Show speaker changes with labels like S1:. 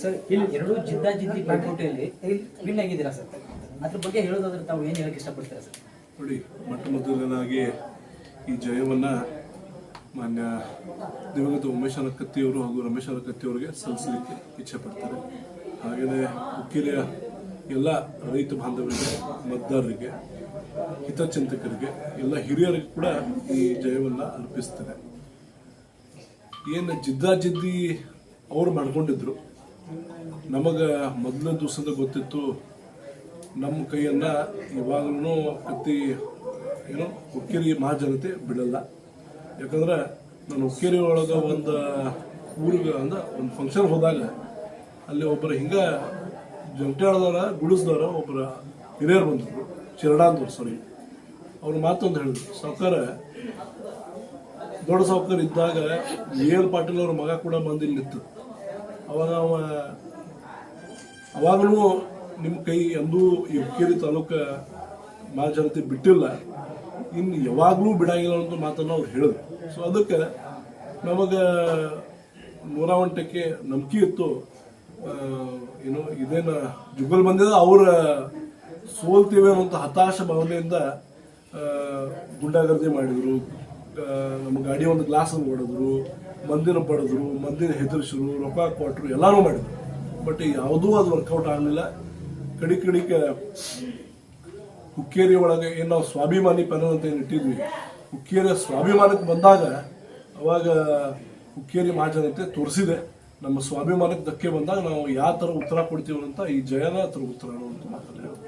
S1: Sir ಇಲ್ಲಿ ಎರಡು ಜಿದ್ದಾಜಿದ್ದಿ ಪೈಪೋಟಿಯಲ್ಲಿ win ಆಗಿದ್ದೀರಾ ಸರ್? ಅದ್ರ ಬಗ್ಗೆ ಹೇಳೋದಾದ್ರೆ ತಾವು ಏನು ಹೇಳಕ್ಕೆ ಇಷ್ಟಪಡ್ತೀರಾ ಸರ್?
S2: ನೋಡಿ ಮೊಟ್ಟ ಮೊದಲನಾಗಿ ಈ ಜಯವನ್ನ ಮಾನ್ಯ ದಿವಂಗತ ಉಮೇಶ್ ಅನಕತ್ತಿಯವರು ಹಾಗೂ ರಮೇಶ್ ಅನಕತ್ತಿಯವರಿಗೆ ಸಲ್ಲಿಸಲಿಕ್ಕೆ ಇಚ್ಛೆ ಪಡ್ತಾರೆ. ಹಾಗೆಯೇ ಉಕ್ಕಿಲೆಯ ಎಲ್ಲ ರೈತ ಬಾಂಧವರಿಗೆ ಮತದಾರರಿಗೆ ಹಿತಚಿಂತಕರಿಗೆ ಎಲ್ಲ ಹಿರಿಯರಿಗೆ ಕೂಡ ಈ ಜಯವನ್ನು ಅರ್ಪಿಸ್ತಾರೆ. ಏನು ಜಿದ್ದಾಜಿದ್ದಿ ಅವರು ಮಾಡ್ಕೊಂಡಿದ್ರು ನಮಗೆ ಮೊದಲ ದಿವಸದ ಗೊತ್ತಿತ್ತು, ನಮ್ಮ ಕೈಯನ್ನ ಇವಾಗಲೂ ಅತಿ, ಏನು, ಹುಕ್ಕೇರಿ ಮಹಾಜನತೆ ಬಿಡಲ್ಲ. ಯಾಕಂದ್ರೆ ನಾನು ಹುಕ್ಕೇರಿ ಒಳಗೆ ಒಂದು ಊರಿಗೆ, ಅಂದ್ರೆ ಒಂದು ಫಂಕ್ಷನ್ ಹೋದಾಗ, ಅಲ್ಲಿ ಒಬ್ಬರು ಹಿಂಗ ಜಮಟ್ಯಾಳದವರ ಗುಡಿಸ್ದವರ, ಒಬ್ಬರ ಹಿರಿಯರು ಬಂದಿದ್ರು, ಚಿರಡಾಂದವ್ರು ಸಾರಿ ಅವ್ರ ಮಾತೊಂದು ಹೇಳಿದ್ರು, ಸಾವುಕಾರ, ದೊಡ್ಡ ಸಾವುಕಾರ ಇದ್ದಾಗ ಏಲ್ ಪಾಟೀಲ್ ಅವ್ರ ಮಗ ಕೂಡ ಬಂದು ಇಲ್ಲಿ ನಿಂತು ಅವಾಗ ಅವ, ಅವಾಗಲೂ ನಿಮ್ಮ ಕೈ ಎಂದೂ ಈ ಹುಕ್ಕೇರಿ ತಾಲೂಕ ಜನತೆ ಬಿಟ್ಟಿಲ್ಲ. ಇನ್ನು ಯಾವಾಗಲೂ ಬಿಡಾಗಿಲ್ಲ ಅಂತ ಮಾತನ್ನು ಅವ್ರು ಹೇಳಿದ್ರು. ಸೊ ಅದಕ್ಕೆ ನಮಗೆ ನೂರ ಒಂಟಕ್ಕೆ ನಂಬಿಕೆ ಇತ್ತು. ಏನು ಇದೇನು ಜುಗಲ್ ಬಂದಿದೆ, ಅವರ ಸೋಲ್ತೀವಿ ಅನ್ನೋಂಥ ಹತಾಶ ಭಾವನೆಯಿಂದ ಗುಂಡಾಗರ್ದಿ ಮಾಡಿದ್ರು. ನಮ್ಮ ಗಾಡಿ ಒಂದು ಗ್ಲಾಸ್ ಹೊಡೆದ್ರು, ಮಂದಿನ ಬಡಿದ್ರು ಮಂದಿನ ಹೆದರ್ಸಿರು ರೊಕ್ಕ ಕೊಟ್ಟರು ಎಲ್ಲಾನು ಮಾಡಿದ್ರು. ಬಟ್ ಯಾವುದೂ ಅದು ವರ್ಕೌಟ್ ಆಗಲಿಲ್ಲ. ಕಡಿ ಕಡಿಕ ಹುಕ್ಕೇರಿ ಒಳಗೆ ಏನು ನಾವು ಸ್ವಾಭಿಮಾನಿ ಪೆನಲ್ ಅಂತ ಏನು ಇಟ್ಟಿದ್ವಿ? ಹುಕ್ಕೇರಿಯ ಸ್ವಾಭಿಮಾನಕ್ಕೆ ಬಂದಾಗ ಅವಾಗ ಹುಕ್ಕೇರಿ ಮಹಾಜನತೆ ತೋರಿಸಿದೆ. ನಮ್ಮ ಸ್ವಾಭಿಮಾನಕ್ಕೆ ಧಕ್ಕೆ ಬಂದಾಗ ನಾವು ಯಾವ ಥರ ಉತ್ತರ ಕೊಡ್ತೀವಿ ಅಂತ ಈ ಜಯನ ಹತ್ರ ಉತ್ತರ ಅನ್ನುವಂಥ ಹೇಳೋದು